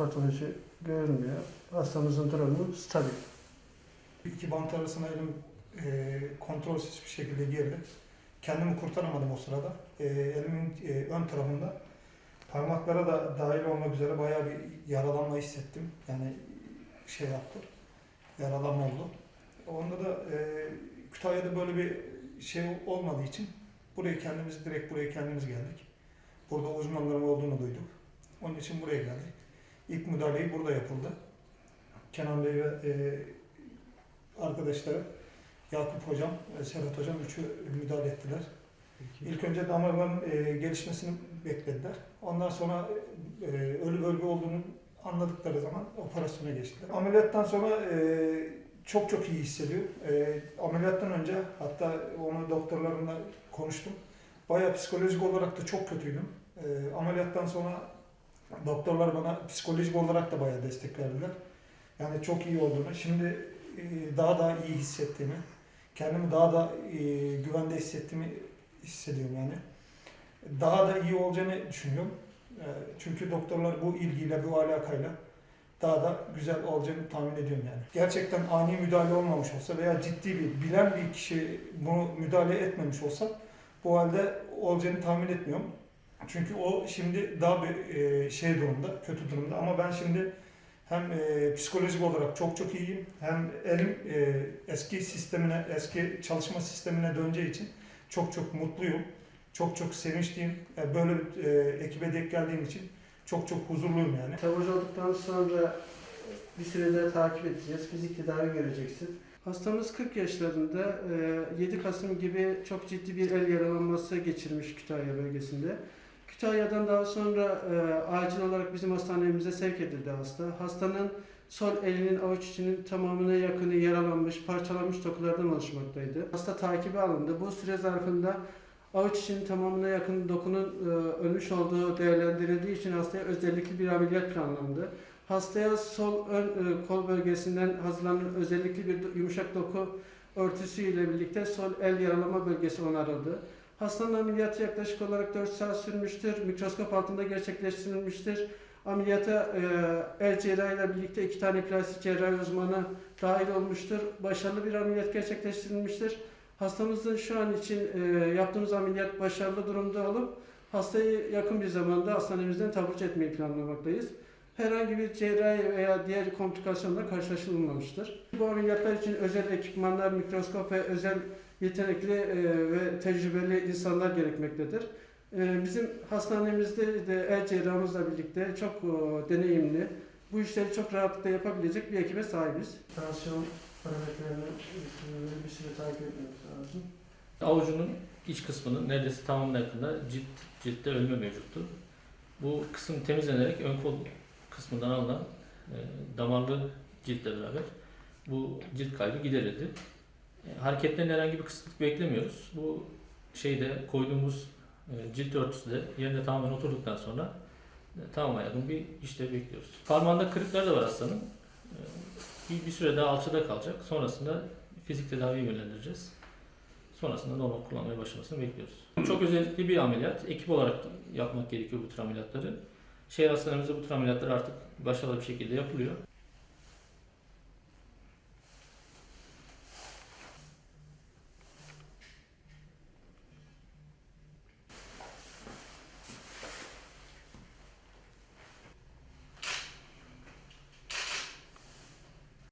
patoloji görünmüyor. Hastamızın durumu stabil. İki bant arasına elim e, kontrolsüz bir şekilde girdi. Kendimi kurtaramadım o sırada. E, elimin e, ön tarafında parmaklara da dahil olmak üzere bayağı bir yaralanma hissettim. Yani şey yaptı. Yaralanma oldu. Onda da e, Kütahya'da böyle bir şey olmadığı için buraya kendimiz direkt buraya kendimiz geldik. Burada uzmanların olduğunu duyduk. Onun için buraya geldik. İlk müdahaleyi burada yapıldı. Kenan Bey ve e, arkadaşlarım Yakup Hocam, Serhat Hocam üçü müdahale ettiler. İlk önce damarların e, gelişmesini beklediler. Ondan sonra e, ölü bölge olduğunu anladıkları zaman operasyona geçtiler. Ameliyattan sonra e, çok çok iyi hissediyor. E, ameliyattan önce hatta onu doktorlarımla konuştum. Bayağı psikolojik olarak da çok kötüydüm. E, ameliyattan sonra doktorlar bana psikolojik olarak da bayağı destek verdiler. Yani çok iyi olduğunu, şimdi e, daha da iyi hissettiğimi, kendimi daha da e, güvende hissettiğimi hissediyorum yani. Daha da iyi olacağını düşünüyorum. E, Çünkü doktorlar bu ilgiyle, bu alakayla daha da güzel olacağını tahmin ediyorum yani. Gerçekten ani müdahale olmamış olsa veya ciddi bir, bilen bir kişi bunu müdahale etmemiş olsa bu halde olacağını tahmin etmiyorum. Çünkü o şimdi daha bir e, şey durumda, kötü durumda ama ben şimdi hem e, psikolojik olarak çok çok iyiyim hem elim e, eski sistemine, eski çalışma sistemine döneceği için çok çok mutluyum. Çok çok sevinçliyim. E, böyle bir e, ekibe denk geldiğim için çok çok huzurluyum yani. Taburcu olduktan sonra bir sürede takip edeceğiz. Fizik tedavi göreceksin. Hastamız 40 yaşlarında. e, 7 Kasım gibi çok ciddi bir el yaralanması geçirmiş Kütahya bölgesinde. Kütahya'dan daha sonra e, acil olarak bizim hastanemize sevk edildi hasta. Hastanın sol elinin avuç içinin tamamına yakını yaralanmış, parçalanmış dokulardan oluşmaktaydı. Hasta takibi alındı. Bu süre zarfında avuç içinin tamamına yakın dokunun e, ölmüş olduğu değerlendirildiği için hastaya özellikle bir ameliyat planlandı. Hastaya sol ön e, kol bölgesinden hazırlanan özellikle bir yumuşak doku örtüsü ile birlikte sol el yaralama bölgesi onarıldı. Hastanın ameliyatı yaklaşık olarak 4 saat sürmüştür. Mikroskop altında gerçekleştirilmiştir. Ameliyata e, el cerrahıyla birlikte iki tane plastik cerrahi uzmanı dahil olmuştur. Başarılı bir ameliyat gerçekleştirilmiştir. Hastamızın şu an için e, yaptığımız ameliyat başarılı durumda olup hastayı yakın bir zamanda hastanemizden taburcu etmeyi planlamaktayız. Herhangi bir cerrahi veya diğer komplikasyonla karşılaşılmamıştır. Bu ameliyatlar için özel ekipmanlar, mikroskop ve özel yetenekli e, ve tecrübeli insanlar gerekmektedir. E, bizim hastanemizde de el cerrahımızla birlikte çok e, deneyimli, bu işleri çok rahatlıkla yapabilecek bir ekibe sahibiz. Tansiyon parametrelerini bir süre takip etmemiz lazım. Avucunun iç kısmının neredeyse tamamına yakında cilt, ciltte ölme mevcuttu. Bu kısım temizlenerek ön kol kısmından alınan e, damarlı ciltle beraber bu cilt kaybı giderildi. Hareketlerinde herhangi bir kısıtlık beklemiyoruz. Bu şeyde koyduğumuz e, cilt örtüsü de yerine tamamen oturduktan sonra e, tamama yakın bir işlev bekliyoruz. Parmağında kırıklar da var hastanın. E, bir, bir süre daha alçıda kalacak. Sonrasında fizik tedaviye yönlendireceğiz. Sonrasında normal kullanmaya başlamasını bekliyoruz. Çok özellikli bir ameliyat. Ekip olarak yapmak gerekiyor bu tür ameliyatları. Şehir hastanemizde bu tür ameliyatlar artık başarılı bir şekilde yapılıyor.